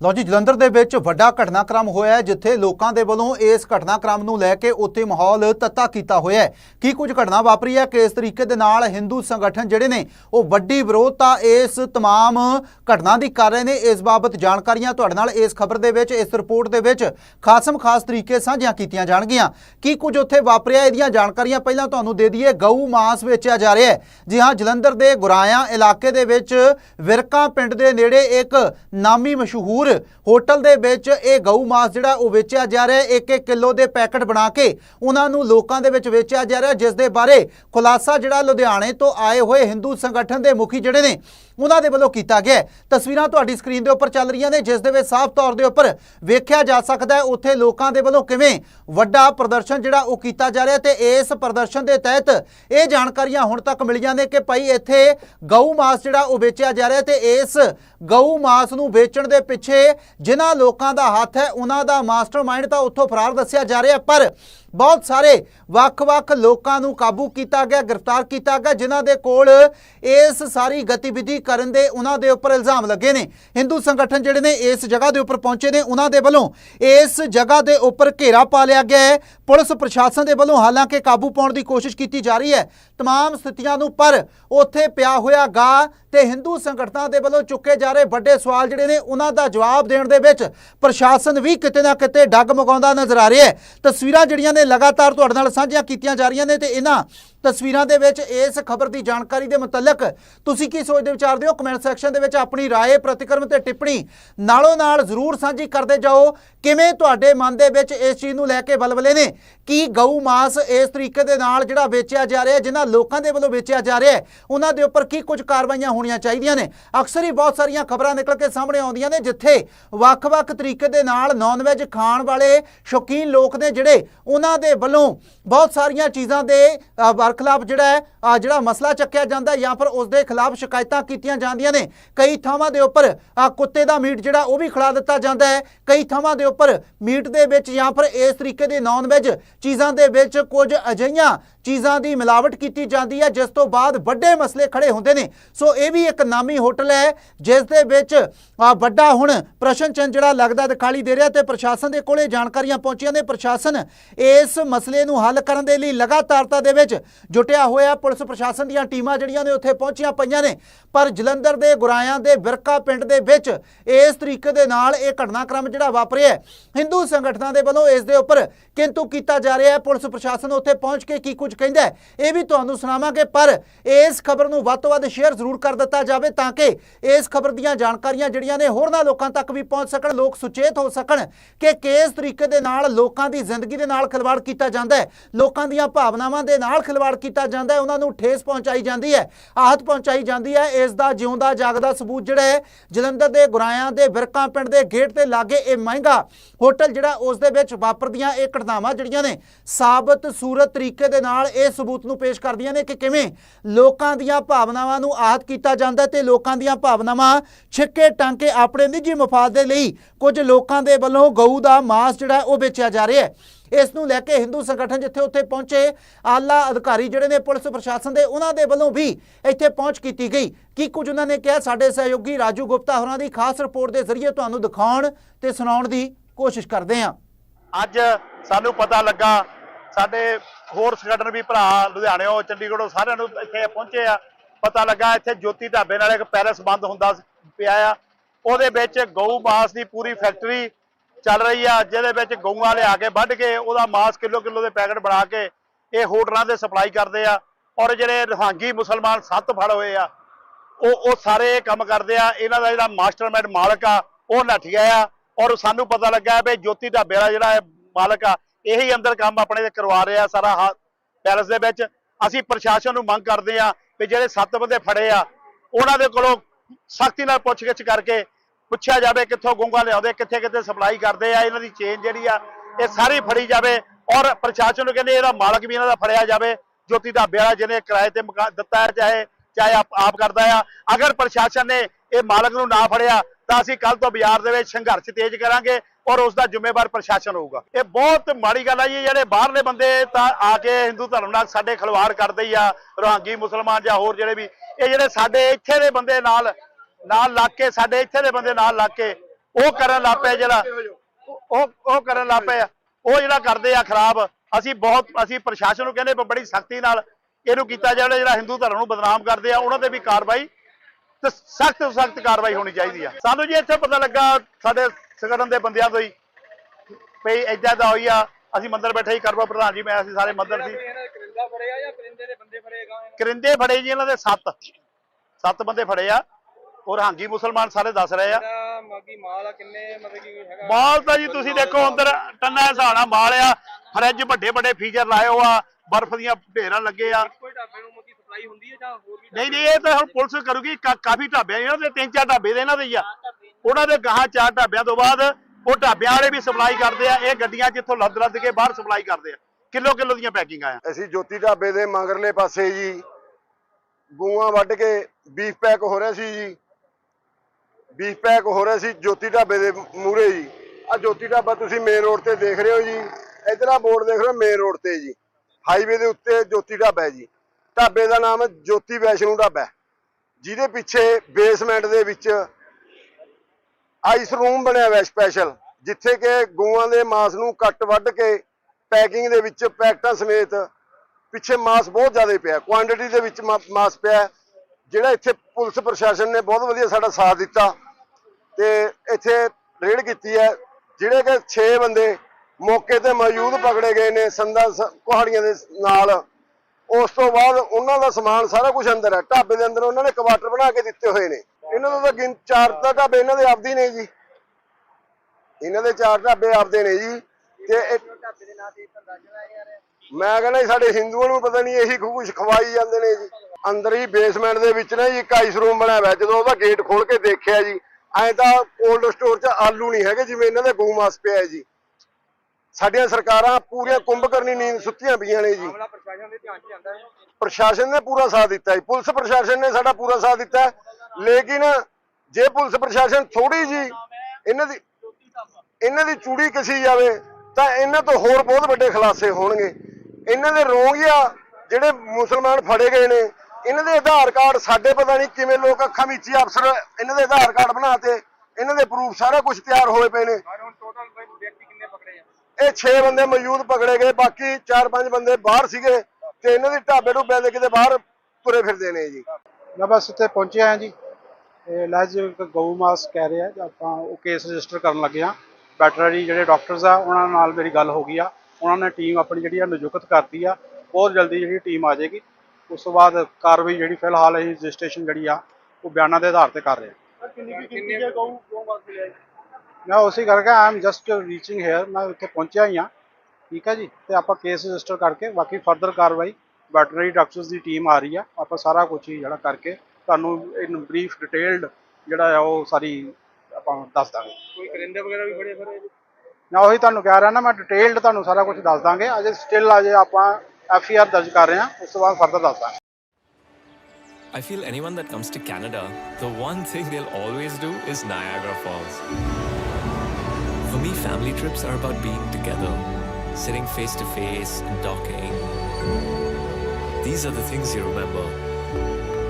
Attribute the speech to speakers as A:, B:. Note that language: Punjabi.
A: ਲਓ ਜੀ ਜਲੰਧਰ ਦੇ ਵਿੱਚ ਵੱਡਾ ਘਟਨਾਕ੍ਰਮ ਹੋਇਆ ਹੈ ਜਿੱਥੇ ਲੋਕਾਂ ਦੇ ਵੱਲੋਂ ਇਸ ਘਟਨਾਕ੍ਰਮ ਨੂੰ ਲੈ ਕੇ ਉੱਥੇ ਮਾਹੌਲ ਤੱਤਾ ਕੀਤਾ ਹੋਇਆ ਹੈ ਕੀ ਕੁਝ ਘਟਨਾ ਵਾਪਰੀ ਹੈ ਕਿ ਇਸ ਤਰੀਕੇ ਦੇ ਨਾਲ ਹਿੰਦੂ ਸੰਗਠਨ ਜਿਹੜੇ ਨੇ ਉਹ ਵੱਡੀ ਵਿਰੋਧਤਾ ਇਸ तमाम ਘਟਨਾ ਦੀ ਕਰ ਰਹੇ ਨੇ ਇਸ ਬਾਬਤ ਜਾਣਕਾਰੀਆਂ ਤੁਹਾਡੇ ਨਾਲ ਇਸ ਖਬਰ ਦੇ ਵਿੱਚ ਇਸ ਰਿਪੋਰਟ ਦੇ ਵਿੱਚ ਖਾਸਮ ਖਾਸ ਤਰੀਕੇ ਸਾਂਝੀਆਂ ਕੀਤੀਆਂ ਜਾਣਗੀਆਂ ਕੀ ਕੁਝ ਉੱਥੇ ਵਾਪਰਿਆ ਇਹਦੀਆਂ ਜਾਣਕਾਰੀਆਂ ਪਹਿਲਾਂ ਤੁਹਾਨੂੰ ਦੇ ਦਈਏ ਗਊ ਮਾਸ ਵੇਚਿਆ ਜਾ ਰਿਹਾ ਹੈ ਜੀ ਹਾਂ ਜਲੰਧਰ ਦੇ ਗੁਰਾਇਆ ਇਲਾਕੇ ਦੇ ਵਿੱਚ ਵਿਰਕਾ ਪਿੰਡ ਦੇ ਨੇੜੇ ਇੱਕ ਨਾਮੀ ਮਸ਼ਹੂਰ ਹੋਟਲ ਦੇ ਵਿੱਚ ਇਹ ਗਊ ਮਾਸ ਜਿਹੜਾ ਉਹ ਵੇਚਿਆ ਜਾ ਰਿਹਾ ਹੈ। ਇੱਕ ਇੱਕ ਕਿਲੋ ਦੇ ਪੈਕਟ ਬਣਾ ਕੇ ਉਹਨਾਂ ਨੂੰ ਲੋਕਾਂ ਦੇ ਵਿੱਚ ਵੇਚਿਆ ਜਾ ਰਿਹਾ ਜਿਸ ਦੇ ਬਾਰੇ ਖੁਲਾਸਾ ਜਿਹੜਾ ਲੁਧਿਆਣੇ ਤੋਂ ਆਏ ਹੋਏ ਹਿੰਦੂ ਸੰਗਠਨ ਦੇ ਮੁਖੀ ਜਿਹੜੇ ਨੇ ਉਹਨਾਂ ਦੇ ਵੱਲੋਂ ਕੀਤਾ ਗਿਆ ਤਸਵੀਰਾਂ ਤੁਹਾਡੀ ਸਕਰੀਨ ਦੇ ਉੱਪਰ ਚੱਲ ਰਹੀਆਂ ਨੇ, ਜਿਸ ਦੇ ਵਿੱਚ ਸਾਫ਼ ਤੌਰ ਦੇ ਉੱਪਰ ਵੇਖਿਆ ਜਾ ਸਕਦਾ ਹੈ ਉੱਥੇ ਲੋਕਾਂ ਦੇ ਵੱਲੋਂ ਕਿਵੇਂ ਵੱਡਾ ਪ੍ਰਦਰਸ਼ਨ ਜਿਹੜਾ ਉਹ ਕੀਤਾ ਜਾ ਰਿਹਾ ਤੇ ਇਸ ਪ੍ਰਦਰਸ਼ਨ ਦੇ ਤਹਿਤ ਇਹ ਜਾਣਕਾਰੀਆਂ ਹੁਣ ਤੱਕ ਮਿਲੀਆਂ ਨੇ ਕਿ ਭਾਈ ਇੱਥੇ ਗਊ ਮਾਸ ਜਿਹੜਾ ਉਹ ਵੇਚਿਆ ਜਾ ਰਿਹਾ ਤੇ ਇਸ ਗਊ ਮਾਸ ਨੂੰ ਵੇਚਣ ਦੇ ਪਿੱਛੇ ਜਿਨ੍ਹਾਂ ਲੋਕਾਂ ਦਾ ਹੱਥ ਹੈ, ਉਹਨਾਂ ਦਾ ਮਾਸਟਰਮਾਈਂਡ ਤਾਂ ਉੱਥੋਂ ਫਰਾਰ ਦੱਸਿਆ ਜਾ ਰਿਹਾ, ਪਰ ਬਹੁਤ ਸਾਰੇ ਵੱਖ-ਵੱਖ ਲੋਕਾਂ ਨੂੰ ਕਾਬੂ ਕੀਤਾ ਗਿਆ, ਗ੍ਰਿਫਤਾਰ ਕੀਤਾ ਗਿਆ, ਜਿਨ੍ਹਾਂ ਦੇ ਕੋਲ ਇਸ ਸਾਰੀ ਗਤੀਵਿਧੀ ਕਰਨ ਦੇ ਉਹਨਾਂ ਦੇ ਉੱਪਰ ਇਲਜ਼ਾਮ ਲੱਗੇ ਨੇ। ਹਿੰਦੂ ਸੰਗਠਨ ਜਿਹੜੇ ਨੇ ਇਸ ਜਗ੍ਹਾ ਦੇ ਉੱਪਰ ਪਹੁੰਚੇ ਨੇ। ਉਹਨਾਂ ਦੇ ਵੱਲੋਂ ਇਸ ਜਗ੍ਹਾ ਦੇ ਉੱਪਰ ਘੇਰਾ ਪਾ ਲਿਆ ਗਿਆ ਹੈ। ਪੁਲਿਸ ਪ੍ਰਸ਼ਾਸਨ ਦੇ ਵੱਲੋਂ ਹਾਲਾਂਕਿ ਕਾਬੂ ਪਾਉਣ ਦੀ ਕੋਸ਼ਿਸ਼ ਕੀਤੀ ਜਾ ਰਹੀ ਹੈ। तमाम ਸਥਿਤੀਆਂ ਨੂੰ ਪਰ ਉੱਥੇ ਪਿਆ ਹੋਇਆ ਗਾ ਤੇ ਹਿੰਦੂ ਸੰਗਠਨਾਂ ਦੇ ਵੱਲੋਂ ਚੁੱਕੇ ਜਾ ਰਹੇ ਵੱਡੇ ਸਵਾਲ ਜਿਹੜੇ ਨੇ ਉਹਨਾਂ ਦਾ ਜਵਾਬ ਦੇਣ ਦੇ ਵਿੱਚ ਪ੍ਰਸ਼ਾਸਨ ਵੀ ਕਿਤੇ ਨਾ ਕਿਤੇ ਡੱਗ ਮਗਾਉਂਦਾ ਨਜ਼ਰ ਆ ਰਿਹਾ ਹੈ ਤਸਵੀਰਾਂ ਜਿਹੜੀਆਂ ਨੇ ਲਗਾਤਾਰ ਤੁਹਾਡੇ ਨਾਲ ਸਾਂਝੀਆਂ ਕੀਤੀਆਂ ਜਾ ਰਹੀਆਂ ਨੇ ਤੇ ਇਹਨਾਂ ਤਸਵੀਰਾਂ ਦੇ ਵਿੱਚ ਇਸ ਖਬਰ ਦੀ ਜਾਣਕਾਰੀ ਦੇ ਮੁਤਲਕ ਤੁਸੀਂ ਕੀ ਸੋਚਦੇ ਵਿਚਾਰਦੇ ਹੋ ਕਮੈਂਟ ਸੈਕਸ਼ਨ ਦੇ ਵਿੱਚ ਆਪਣੀ رائے ਪ੍ਰਤੀਕਰਮ ਤੇ ਟਿੱਪਣੀ ਨਾਲੋਂ ਨਾਲ ਜ਼ਰੂਰ ਸਾਂਝੀ ਕਰਦੇ ਜਾਓ ਕਿਵੇਂ ਤੁਹਾਡੇ ਮਨ ਦੇ ਵਿੱਚ ਇਸ ਚੀਜ਼ ਨੂੰ ਲੈ ਕੇ ਬਲਬਲੇ ਨੇ? ਕੀ ਗਊ ਮਾਸ ਇਸ ਤਰੀਕੇ ਦੇ ਨਾਲ ਜਿਹੜਾ ਵੇਚਿਆ ਜਾ ਰਿਹਾ ਜਿਨ੍ਹਾਂ ਲੋਕਾਂ ਦੇ ਵੱਲੋਂ ਵੇਚਿਆ ਜਾ ਰਿਹਾ ਉਹਨਾਂ ਦੇ ਉੱਪਰ ਕੀ ਕੁਝ ਕਾਰਵਾਈਆਂ ਹੋਣੀਆਂ ਚਾਹੀਦੀਆਂ ਨੇ? ਅਕਸਰ ਹੀ ਬਹੁਤ ਸਾਰੀਆਂ ਖਬਰਾਂ ਨਿਕਲ ਕੇ ਸਾਹਮਣੇ ਆਉਂਦੀਆਂ ਨੇ ਜਿੱਥੇ ਵੱਖ-ਵੱਖ ਤਰੀਕੇ ਦੇ ਨਾਲ ਨਾਨ ਵੈਜ ਖਾਣ ਵਾਲੇ ਸ਼ੌਕੀਨ ਲੋਕ ਨੇ ਜਿਹੜੇ ਉਹਨਾਂ ਦੇ ਵੱਲੋਂ ਬਹੁਤ ਸਾਰੀਆਂ ਚੀਜ਼ਾਂ ਦੇ ਅ, ਵਰਖਲਾਫ ਜਿਹੜਾ ਹੈ ਜਿਹੜਾ ਮਸਲਾ ਚੱਕਿਆ ਜਾਂਦਾ ਜਾਂ ਫਿਰ ਉਸ ਦੇ ਖਿਲਾਫ ਸ਼ਿਕਾਇਤਾਂ ਕੀਤੀਆਂ ਜਾਂਦੀਆਂ ਨੇ। ਕਈ ਥਾਵਾਂ ਦੇ ਉੱਪਰ ਕੁੱਤੇ ਦਾ ਮੀਟ ਜਿਹੜਾ ਉਹ ਵੀ ਖਿਲਾ ਦਿੱਤਾ ਜਾਂਦਾ ਹੈ। ਕਈ ਥਾਵਾਂ ਦੇ ਉੱਪਰ ਮੀਟ ਦੇ ਵਿੱਚ ਜਾਂ ਫਿਰ ਇਸ ਤਰੀਕੇ ਦੇ ਨਾਨ ਵੈਜ ਚੀਜ਼ਾਂ ਦੇ ਵਿੱਚ ਕੁਝ ਅਜਿਹੀਆਂ ਚੀਜ਼ਾਂ ਦੀ ਮਿਲਾਵਟ ਕੀਤੀ ਜਾਂਦੀ ਹੈ, ਜਿਸ ਤੋਂ ਬਾਅਦ ਵੱਡੇ ਮਸਲੇ ਖੜੇ ਹੁੰਦੇ ਨੇ। ਸੋ ਇਹ ਵੀ ਇੱਕ ਨਾਮੀ ਹੋਟਲ ਹੈ, ਜਿਸ ਦੇ ਵਿੱਚ ਵੱਡਾ ਹੁਣ ਪ੍ਰਸ਼ਨ ਚਿੰਨ੍ਹ ਜਿਹੜਾ ਲੱਗਦਾ ਦਿਖਾਈ ਦੇ ਰਿਹਾ ਤੇ ਪ੍ਰਸ਼ਾਸਨ ਦੇ ਕੋਲੇ ਜਾਣਕਾਰੀਆਂ ਪਹੁੰਚੀਆਂ ਨੇ। ਪ੍ਰਸ਼ਾਸਨ ਇਸ ਮਸਲੇ ਨੂੰ ਹੱਲ ਕਰਨ ਦੇ ਲਈ ਲਗਾਤਾਰਤਾ ਦੇ ਵਿੱਚ ਜੁਟਿਆ ਹੋਇਆ ਪੁਲਿਸ ਪ੍ਰਸ਼ਾਸਨ ਦੀਆਂ ਟੀਮਾਂ ਜਿਹੜੀਆਂ ਨੇ ਉੱਥੇ ਪਹੁੰਚੀਆਂ ਪਈਆਂ ਨੇ। ਪਰ ਜਲੰਧਰ ਦੇ ਗੁਰਾਇਆਂ ਦੇ ਵਿਰਕਾ ਪਿੰਡ ਦੇ ਵਿੱਚ ਇਸ ਤਰੀਕੇ ਦੇ ਨਾਲ ਇਹ ਘਟਨਾਕ੍ਰਮ ਜਿਹੜਾ ਵਾਪਰਿਆ ਹਿੰਦੂ ਸੰਗਠਨਾਂ ਦੇ ਵੱਲੋਂ ਇਸ ਦੇ ਉੱਪਰ ਕਿੰਤੂ ਕੀਤਾ ਜਾ ਰਿਹਾ ਹੈ। ਪੁਲਿਸ ਪ੍ਰਸ਼ਾਸਨ ਉੱਥੇ ਪਹੁੰਚ ਕੇ ਕੀ ਕੁਝ ਕਹਿੰਦਾ ਇਹ ਵੀ ਤੁਹਾਨੂੰ ਸੁਣਾਵਾਂਗੇ, ਪਰ ਇਸ ਖਬਰ ਨੂੰ ਵੱਧ ਤੋਂ ਵੱਧ ਸ਼ੇਅਰ ਜ਼ਰੂਰ ਕਰ ਦਿੱਤਾ ਜਾਵੇ ਤਾਂ ਕਿ ਇਸ ਖਬਰ ਦੀਆਂ ਜਾਣਕਾਰੀਆਂ ਜਿਹੜੀਆਂ ਨੇ ਹੋਰਨਾਂ ਲੋਕਾਂ ਤੱਕ ਵੀ ਪਹੁੰਚ ਸਕਣ, ਲੋਕ ਸੁਚੇਤ ਹੋ ਸਕਣ ਕਿ ਕਿਸ ਤਰੀਕੇ ਦੇ ਨਾਲ ਲੋਕਾਂ ਦੀ ਜ਼ਿੰਦਗੀ ਦੇ ਨਾਲ ਖਿਲਵਾੜ ਕੀਤਾ ਜਾਂਦਾ ਹੈ। ਲੋਕਾਂ ਦੀਆਂ ਭਾਵਨਾਵਾਂ ਦੇ ਨਾਲ ਖਿਲਵਾੜ ਕੀਤਾ ਜਾਂਦਾ ਹੈ, ਉਹਨਾਂ ਨੂੰ ਠੇਸ ਪਹੁੰਚਾਈ ਜਾਂਦੀ ਹੈ, ਆਹਤ ਪਹੁੰਚਾਈ ਜਾਂਦੀ ਹੈ। ਇਸ ਦਾ ਜਿਉਂਦਾ ਜਾਗਦਾ ਸਬੂਤ ਜਿਹੜਾ ਹੈ, ਜਲੰਧਰ ਦੇ ਗੁਰਾਇਆਂ ਦੇ ਵਿਰਕਾਂ ਪਿੰਡ ਦੇ ਗੇਟ ਤੇ ਲਾਗੇ ਇਹ ਮਹਿੰਗਾ ਹੋਟਲ ਜਿਹੜਾ ਉਸ ਦੇ ਵਿੱਚ ਵਾਪਰਦੀਆਂ ਇਹ ਘਟਨਾਵਾਂ ਜਿਹੜੀਆਂ ਨੇ, ਸਾਬਤ ਸੂਰਤ ਤਰੀਕੇ ਦੇ ਨਾਲ ਇਹ ਸਬੂਤ ਨੂੰ ਪੇਸ਼ ਕਰਦੀਆਂ ਨੇ ਕਿ ਕਿਵੇਂ ਲੋਕਾਂ ਦੀਆਂ ਭਾਵਨਾਵਾਂ ਨੂੰ ਆਹਤ ਕੀਤਾ ਜਾਂਦਾ ਤੇ ਲੋਕਾਂ ਦੀਆਂ ਭਾਵਨਾਵਾਂ ਛਿੱਕੇ ਟਾਂਕੇ ਆਪਣੇ ਨਿੱਜੀ ਮਫਾਦ ਦੇ ਲਈ ਕੁਝ ਲੋਕਾਂ ਦੇ ਵੱਲੋਂ ਗਊ ਦਾ ਮਾਸ ਜਿਹੜਾ ਉਹ ਵੇਚਿਆ ਜਾ ਰਿਹਾ ਹੈ। ਇਸ ਨੂੰ ਲੈ ਕੇ ਹਿੰਦੂ ਸੰਗਠਨ ਜਿੱਥੇ ਉੱਥੇ ਪਹੁੰਚੇ ਆਲਾ ਅਧਿਕਾਰੀ ਜਿਹੜੇ ਨੇ ਪੁਲਿਸ ਪ੍ਰਸ਼ਾਸਨ ਦੇ, ਉਹਨਾਂ ਦੇ ਵੱਲੋਂ ਵੀ ਇੱਥੇ ਪਹੁੰਚ ਕੀਤੀ ਗਈ। ਕੀ ਕੁਝ ਉਹਨਾਂ ਨੇ ਕਿਹਾ? ਸਾਡੇ ਸਹਿਯੋਗੀ ਰਾਜੂ ਗੁਪਤਾ ਹੋਰਾਂ ਦੀ ਖਾਸ ਰਿਪੋਰਟ ਦੇ ਜ਼ਰੀਏ ਤੁਹਾਨੂੰ ਦਿਖਾਉਣ ਤੇ ਸੁਣਾਉਣ ਦੀ ਕੋਸ਼ਿਸ਼ ਕਰਦੇ ਹਾਂ।
B: ਅੱਜ ਸਾਨੂੰ ਪਤਾ ਲੱਗਾ ਸਾਡੇ ਹੋਰ ਸੰਗਠਨ ਵੀ ਭਰਾ ਲੁਧਿਆਣਿਓਂ ਚੰਡੀਗੜ੍ਹੋਂ ਸਾਰਿਆਂ ਨੂੰ ਇੱਥੇ ਪਹੁੰਚੇ ਆ। ਪਤਾ ਲੱਗਾ ਇੱਥੇ ਜੋਤੀ ਢਾਬੇ ਨਾਲ ਇੱਕ ਪੈਲਸ ਬੰਦ ਹੁੰਦਾ ਪਿਆ ਆ। ਉਹਦੇ ਵਿੱਚ ਗਊ ਮਾਸ ਦੀ ਪੂਰੀ ਫੈਕਟਰੀ ਚੱਲ ਰਹੀ ਆ, ਜਿਹਦੇ ਵਿੱਚ ਗਊਆਂ ਲਿਆ ਕੇ ਵੱਢ ਕੇ ਉਹਦਾ ਮਾਸ ਕਿਲੋ ਕਿਲੋ ਦੇ ਪੈਕਟ ਬਣਾ ਕੇ ਇਹ ਹੋਟਲਾਂ ਦੇ ਸਪਲਾਈ ਕਰਦੇ ਆ। ਔਰ ਜਿਹੜੇ ਰਹਾਂਗੀ ਮੁਸਲਮਾਨ ਸੱਤ ਫੜ ਹੋਏ ਆ, ਉਹ ਉਹ ਸਾਰੇ ਇਹ ਕੰਮ ਕਰਦੇ ਆ। ਇਹਨਾਂ ਦਾ ਜਿਹੜਾ ਮਾਸਟਰਮਾਈਂਡ ਮਾਲਕ ਆ, ਉਹ ਨੱਠ ਗਿਆ ਆ। ਔਰ ਸਾਨੂੰ ਪਤਾ ਲੱਗਾ ਵੀ ਜੋਤੀ ਢਾਬੇ ਵਾਲਾ ਜਿਹੜਾ ਇਹ ਮਾਲਕ ਆ ਇਹੀ ਅੰਦਰ ਕੰਮ ਆਪਣੇ ਦੇ ਕਰਵਾ ਰਿਹਾ ਸਾਰਾ ਹਾ- ਪੈਲਸ ਦੇ ਵਿੱਚ। ਅਸੀਂ ਪ੍ਰਸ਼ਾਸਨ ਨੂੰ ਮੰਗ ਕਰਦੇ ਆ ਵੀ ਜਿਹੜੇ ਸੱਤ ਬੰਦੇ ਫੜੇ ਆ, ਉਹਨਾਂ ਦੇ ਕੋਲੋਂ ਸਖਤੀ ਨਾਲ ਪੁੱਛਗਿੱਛ ਕਰਕੇ ਪੁੱਛਿਆ ਜਾਵੇ ਕਿੱਥੋਂ ਗੁੰਗਾ ਲਿਆਉਂਦੇ, ਕਿੱਥੇ ਕਿੱਥੇ ਸਪਲਾਈ ਕਰਦੇ ਆ, ਇਹਨਾਂ ਦੀ ਚੇਨ ਜਿਹੜੀ ਆ, ਇਹ ਸਾਰੀ ਫੜੀ ਜਾਵੇ। ਔਰ ਪ੍ਰਸ਼ਾਸਨ ਨੂੰ ਕਹਿੰਦੇ ਇਹਦਾ ਮਾਲਕ ਵੀ ਇਹਨਾਂ ਦਾ ਫੜਿਆ ਜਾਵੇ। ਜੋਤੀ ਢਾਬੇ ਵਾਲਾ ਜਿਹਨੇ ਕਿਰਾਏ ਤੇ ਮਕਾਨ ਦਿੱਤਾ ਹੈ, ਚਾਹੇ ਚਾਹੇ ਆਪ ਆਪ ਕਰਦਾ ਆ। ਅਗਰ ਪ੍ਰਸ਼ਾਸਨ ਨੇ ਇਹ ਮਾਲਕ ਨੂੰ ਨਾ ਫੜਿਆ, ਤਾਂ ਅਸੀਂ ਕੱਲ ਤੋਂ ਬਾਜ਼ਾਰ ਦੇ ਵਿੱਚ ਸੰਘਰਸ਼ ਤੇਜ਼ ਕਰਾਂਗੇ। ਔਰ ਉਸ ਦਾ ਜ਼ਿੰਮੇਵਾਰ ਪ੍ਰਸ਼ਾਸਨ ਹੋਊਗਾ। ਇਹ ਬਹੁਤ ਮਾੜੀ ਗੱਲ ਆ ਜੀ ਜਿਹੜੇ ਬਾਹਰਲੇ ਬੰਦੇ ਤਾਂ ਆ ਕੇ ਹਿੰਦੂ ਧਰਮ ਨਾਲ ਸਾਡੇ ਖਿਲਵਾੜ ਕਰਦੇ ਹੀ ਆ, ਰੋਹਾਂਗੀ ਮੁਸਲਮਾਨ ਜਾਂ ਹੋਰ ਜਿਹੜੇ ਵੀ, ਇਹ ਜਿਹੜੇ ਸਾਡੇ ਇੱਥੇ ਦੇ ਬੰਦੇ ਨਾਲ ਨਾਲ ਲੱਗ ਕੇ, ਸਾਡੇ ਇੱਥੇ ਦੇ ਬੰਦੇ ਨਾਲ ਲੱਗ ਕੇ, ਉਹ ਕਰਨ ਲੱਗ ਪਏ ਜਿਹੜਾ, ਉਹ ਉਹ ਕਰਨ ਲੱਗ ਪਏ ਆ। ਉਹ ਜਿਹੜਾ ਕਰਦੇ ਆ ਖਰਾਬ, ਅਸੀਂ ਬਹੁਤ, ਅਸੀਂ ਪ੍ਰਸ਼ਾਸਨ ਨੂੰ ਕਹਿੰਦੇ ਬੜੀ ਸਖਤੀ ਨਾਲ ਇਹਨੂੰ ਕੀਤਾ ਜਾਵੇ, ਜਿਹੜਾ ਹਿੰਦੂ ਧਰਮ ਨੂੰ ਬਦਨਾਮ ਕਰਦੇ ਆ, ਉਹਨਾਂ ਤੇ ਵੀ ਕਾਰਵਾਈ, ਤੇ ਸਖਤ ਤੋਂ ਸਖਤ ਕਾਰਵਾਈ ਹੋਣੀ ਚਾਹੀਦੀ ਆ। ਸਾਨੂੰ ਜੀ ਇੱਥੇ ਪਤਾ ਲੱਗਾ, ਸਾਡੇ ਸੰਗਠਨ ਦੇ ਬੰਦਿਆਂ ਤੋਂ ਹੀ। ਵੀ ਏਦਾਂ ਦਾ ਹੋਈ ਆ ਅਸੀਂ ਮੰਦਰ ਬੈਠੇ ਹੀ ਕਰਵਾ ਪ੍ਰਧਾਨ ਜੀ ਮੈਂ ਅਸੀਂ ਸਾਰੇ ਮੰਦਰ ਸੀ।
C: ਕਰਿੰਦਾ ਫੜਿਆ ਜਾਂ ਕਰਿੰਦੇ ਦੇ ਬੰਦੇ ਫੜੇਗਾ
B: ਕਰਿੰਦੇ ਫੜੇ ਜੀ ਇਹਨਾਂ ਦੇ 7 7 ਬੰਦੇ ਫੜੇ ਆ। ਔਰ ਹਾਂਗੀ ਮੁਸਲਮਾਨ ਸਾਰੇ ਦੱਸ ਰਹੇ ਆ।
C: ਮਾਗੀ ਮਾਲ ਆ ਕਿੰਨੇ ਮਤਲਬ ਕਿ ਹੈਗਾ?
B: ਮਾਲ ਤਾਂ ਜੀ ਤੁਸੀਂ ਦੇਖੋ ਅੰਦਰ ਟੰਨਾ ਹਿਸਾਬ ਮਾਲ ਆ। ਫਰਿੱਜ ਵੱਡੇ ਵੱਡੇ ਫੀਚਰ ਲਾਏ ਹੋ ਆ ਬਰਫ਼ ਦੀਆਂ ਢੇਰਾਂ ਲੱਗੇ ਆ।
C: ਕੋਈ ਢਾਬੇ ਨੂੰ ਮੋਦੀ ਸਪਲਾਈ ਹੁੰਦੀ ਹੈ ਜਾਂ ਹੋਰ ਵੀ
B: ਨਹੀਂ ਨਹੀਂ ਇਹ ਤਾਂ ਹੁਣ ਪੁਲਿਸ ਕਰੂਗੀ ਕਾਫੀ ਢਾਬੇ ਇਹਨਾਂ ਦੇ ਤਿੰਨ ਚਾਰ ਢਾਬੇ ਦੇ ਇਹਨਾਂ ਦੇ ਹੀ ਆ। ਉਹਨਾਂ ਦੇ ਗਾਹਾਂ ਚਾਰ ਢਾਬਿਆਂ ਤੋਂ ਬਾਅਦ ਉਹ ਢਾਬਿਆਂ ਵਾਲੇ ਵੀ ਸਪਲਾਈ ਕਰਦੇ ਆ, ਇਹ ਗੱਡੀਆਂ ਜਿੱਥੋਂ ਲੱਦ ਲੱਦ ਕੇ ਬਾਹਰ ਸਪਲਾਈ ਕਰਦੇ ਆ। ਕਿਲੋ ਕਿਲੋ ਦੀਆਂ ਪੈਕਿੰਗਾਂ ਆ।
D: ਅਸੀਂ ਜੋਤੀ ਢਾਬੇ ਦੇ ਮਗਰਲੇ ਪਾਸੇ ਜੀ ਗੂਆਂ ਵੱਢ ਕੇ ਬੀਫ ਪੈਕ ਹੋ ਰਿਹਾ ਸੀ ਜੀ। ਬੀਫ ਪੈਕ ਹੋ ਰਿਹਾ ਸੀ ਜੋਤੀ ਢਾਬੇ ਦੇ ਮੂਹਰੇ ਜੀ। ਆ ਜੋਤੀ ਢਾਬਾ ਤੁਸੀਂ ਮੇਨ ਰੋਡ ਤੇ ਦੇਖ ਰਹੇ ਹੋ ਜੀ। ਇਧਰ ਬੋਰਡ ਦੇਖ ਰਹੇ ਹੋ ਮੇਨ ਰੋਡ ਤੇ ਜੀ। ਹਾਈਵੇ ਦੇ ਉੱਤੇ ਜੋਤੀ ਢਾਬਾ ਹੈ ਜੀ। ਢਾਬੇ ਦਾ ਨਾਮ ਜੋਤੀ ਵੈਸ਼ਨੂ ਢਾਬਾ ਜਿਹਦੇ ਪਿੱਛੇ ਬੇਸਮੈਂਟ ਦੇ ਵਿੱਚ ਆਈਸ ਰੂਮ ਬਣਿਆ ਹੋਇਆ ਸਪੈਸ਼ਲ ਜਿੱਥੇ ਕਿ ਗਊਆਂ ਦੇ ਮਾਸ ਨੂੰ ਕੱਟ ਵੱਢ ਕੇ ਪੈਕਿੰਗ ਦੇ ਵਿੱਚ ਪੈਕਟਾਂ ਸਮੇਤ ਪਿੱਛੇ ਮਾਸ ਬਹੁਤ ਜ਼ਿਆਦਾ ਪਿਆ ਕੁਆਂਟੀਟੀ ਦੇ ਵਿੱਚ ਮਾ- ਮਾਸ ਪਿਆ। ਜਿਹੜਾ ਇੱਥੇ ਪੁਲਿਸ ਪ੍ਰਸ਼ਾਸਨ ਨੇ ਬਹੁਤ ਵਧੀਆ ਸਾਡਾ ਸਾਥ ਦਿੱਤਾ ਤੇ ਇੱਥੇ ਰੇਡ ਕੀਤੀ ਹੈ, ਜਿਹੜੇ ਕਿ 6 ਬੰਦੇ ਮੌਕੇ ਤੇ ਮੌਜੂਦ ਪਕੜੇ ਗਏ ਨੇ ਸੰਦਾ ਸ- ਕੁਹਾੜੀਆਂ ਦੇ ਨਾਲ। ਉਸ ਤੋਂ ਬਾਅਦ ਉਹਨਾਂ ਦਾ ਸਮਾਨ ਸਾਰਾ ਕੁਝ ਅੰਦਰ ਹੈ, ਢਾਬੇ ਦੇ ਅੰਦਰ ਉਹਨਾਂ ਨੇ ਕੁਆਟਰ ਬਣਾ ਕੇ ਦਿੱਤੇ ਹੋਏ ਨੇ। ਇਹਨਾਂ ਦਾ ਤਾਂ ਗਿਣ ਚਾਰ ਤਾਂ ਢਾਬੇ ਇਹਨਾਂ ਦੇ ਆਪਦੀ ਨੇ ਜੀ। ਇਹਨਾਂ ਦੇ ਚਾਰ ਢਾਬੇ ਆਪਦੇ ਨੇ ਜੀ। ਤੇ ਇਹ
C: ਢਾਬੇ ਦੇ ਨਾਂ ਤੇ ਧੰਦਾ ਚਲਾਇਆ ਜਾ ਰਿਹਾ
D: ਮੈਂ ਕਹਿੰਦਾ ਜੀ ਸਾਡੇ ਹਿੰਦੂਆਂ ਨੂੰ ਪਤਾ ਨਹੀਂ ਇਹੀ ਕੁਝ ਖਵਾਈ ਜਾਂਦੇ ਨੇ ਜੀ। ਅੰਦਰ ਹੀ ਬੇਸਮੈਂਟ ਦੇ ਵਿੱਚ ਨਾ ਜੀ ਇੱਕ ਆਈਸ ਰੂਮ ਬਣਿਆ ਹੋਇਆ ਜਦੋਂ ਉਹਦਾ ਗੇਟ ਖੋਲ ਕੇ ਦੇਖਿਆ ਜੀ ਐਂ ਤਾਂ ਕੋਲਡ ਸਟੋਰ 'ਚ ਆਲੂ ਨਹੀਂ ਹੈਗੇ ਜਿਵੇਂ ਇਹਨਾਂ ਦੇ ਗਊ ਮਾਸ ਪਿਆ ਹੈ ਜੀ। ਸਾਡੀਆਂ ਸਰਕਾਰਾਂ ਪੂਰੀਆਂ ਕੁੰਭ ਕਰਨੀ ਨੀਂਦ ਸੁੱਤੀਆਂ ਪਈਆਂ ਨੇ ਜੀ।
C: ਮਾਮਲਾ ਪ੍ਰਸ਼ਾਸਨ ਦੇ ਧਿਆਨ 'ਚ ਜਾਂਦਾ ਹੈ।
D: ਪ੍ਰਸ਼ਾਸਨ ਨੇ ਪੂਰਾ ਸਾਥ ਦਿੱਤਾ ਹੈ ਪੁਲਿਸ ਪ੍ਰਸ਼ਾਸਨ ਨੇ ਸਾਡਾ ਪੂਰਾ ਸਾਥ ਦਿੱਤਾ ਹੈ। ਲੇਕਿਨ ਜੇ ਪੁਲਿਸ ਪ੍ਰਸ਼ਾਸਨ ਥੋੜੀ ਜੀ ਇਹਨਾਂ ਦੀ ਇਹਨਾਂ ਦੀ ਚੂੜੀ ਕਸੀ ਜਾਵੇ ਤਾਂ ਇਹਨਾਂ ਤੋਂ ਹੋਰ ਬਹੁਤ ਵੱਡੇ ਖੁਲਾਸੇ ਹੋਣਗੇ। ਇਹਨਾਂ ਦੇ ਰੋਂਗਿਆ ਜਿਹੜੇ ਮੁਸਲਮਾਨ ਫੜੇ ਗਏ ਨੇ ਇਹਨਾਂ ਦੇ ਆਧਾਰ ਕਾਰਡ ਸਾਡੇ ਪਤਾ ਨਹੀਂ ਕਿਵੇਂ ਲੋਕ ਅੱਖਾਂ ਵਿੱਚ ਹੀ ਅਫਸਰ ਇਹਨਾਂ ਦੇ ਆਧਾਰ ਕਾਰਡ ਬਣਾਤੇ ਇਹਨਾਂ ਦੇ ਪ੍ਰੂਫ ਸਾਰਾ ਕੁਝ ਤਿਆਰ ਹੋਏ ਪਏ ਨੇ।
C: ਔਰ ਹੁਣ ਟੋਟਲ ਵਿਅਕਤੀ ਕਿੰਨੇ ਪਕੜੇ ਆ?
D: ਇਹ 6 ਬੰਦੇ ਮੌਜੂਦ ਪਕੜੇ ਗਏ ਬਾਕੀ 4-5 ਬੰਦੇ ਬਾਹਰ ਸੀਗੇ ਤੇ ਇਹਨਾਂ ਦੀ ਢਾਬੇ ਢੁੱਬਿਆਂ ਦੇ ਕਿਤੇ ਬਾਹਰ ਤੁਰੇ ਫਿਰਦੇ ਨੇ ਜੀ।
E: ਮੈਂ ਬਸ ਇੱਥੇ ਪਹੁੰਚਿਆ ਹਾਂ ਜੀ। ਲੈਜ ਗਊ ਮਾਸ ਕਹਿ ਰਹੇ ਆ ਆਪਾਂ ਉਹ ਕੇਸ ਰਜਿਸਟਰ ਕਰਨ ਲੱਗੇ ਆ ਵੈਟਰਨਰੀ ਜਿਹੜੇ ਡਾਕਟਰਸ ਆ ਉਹਨਾਂ ਨਾਲ ਮੇਰੀ ਗੱਲ ਹੋ ਗਈ ਆ। ਉਹਨਾਂ ਨੇ ਟੀਮ ਆਪਣੀ ਜਿਹੜੀ ਆ ਨਿਯੁਕਤ ਕਰਤੀ ਆ। ਬਹੁਤ ਜਲਦੀ ਜਿਹੜੀ ਟੀਮ ਆ ਜਾਏਗੀ। ਉਸ ਤੋਂ ਬਾਅਦ ਕਾਰਵਾਈ ਜਿਹੜੀ ਫਿਲਹਾਲ ਅਸੀਂ ਰਜਿਸਟ੍ਰੇਸ਼ਨ ਜਿਹੜੀ ਆ ਉਹ ਬਿਆਨਾਂ ਦੇ ਆਧਾਰ ਤੇ ਕਰ ਰਹੇ ਹਾਂ
C: ਕਿੰਨੀ ਕਿੰਨੀ ਗਊ ਗਊ ਮਾਸ ਮਿਲਿਆ ਜੀ?
E: ਮੈਂ ਉਸੇ ਕਰਕੇ I am just reaching here ਮੈਂ ਇੱਥੇ ਪਹੁੰਚਿਆ ਹੀ ਆ ਠੀਕ ਹੈ ਜੀ? ਤੇ ਆਪਾਂ ਕੇਸ ਰਜਿਸਟਰ ਕਰਕੇ ਬਾਕੀ ਫਰਦਰ ਕਾਰਵਾਈ ਵੈਟਰਨਰੀ ਡਾਕਟਰਸ ਦੀ ਟੀਮ ਆ ਰਹੀ ਆ। ਆਪਾਂ ਸਾਰਾ ਕੁਝ ਹੀ ਜਿਹੜਾ ਕਰਕੇ ਤੁਹਾਨੂੰ ਇਨ ਬਰੀਫ ਡਿਟੇਲਡ ਜਿਹੜਾ ਆ ਉਹ ਸਾਰੀ ਆਪਾਂ ਦੱਸ ਦਾਂਗੇ
C: ਕੋਈ ਕਰਿੰਦੇ ਵਗੈਰਾ ਵੀ ਫੜੇ ਫੜੇ
E: ਮੈਂ ਉਹੀ ਤੁਹਾਨੂੰ ਕਹਿ ਰਿਹਾ ਨਾ ਮੈਂ ਡਿਟੇਲਡ ਤੁਹਾਨੂੰ ਸਾਰਾ ਕੁਝ ਦੱਸ ਦਾਂਗੇ ਅਜੇ ਸਟਿਲ ਅਜੇ ਆਪਾਂ ਐਫ ਆਰ ਦਰਜ ਕਰ ਰਹੇ ਹਾਂ ਉਸ ਤੋਂ ਬਾਅਦ ਫਰਦਰ ਦੱਸ ਦਾਂਗੇ
F: I feel anyone that comes to Canada, the one thing they'll always do is Niagara Falls. For me, family trips are about being together, sitting face to face and talking. These are the things you remember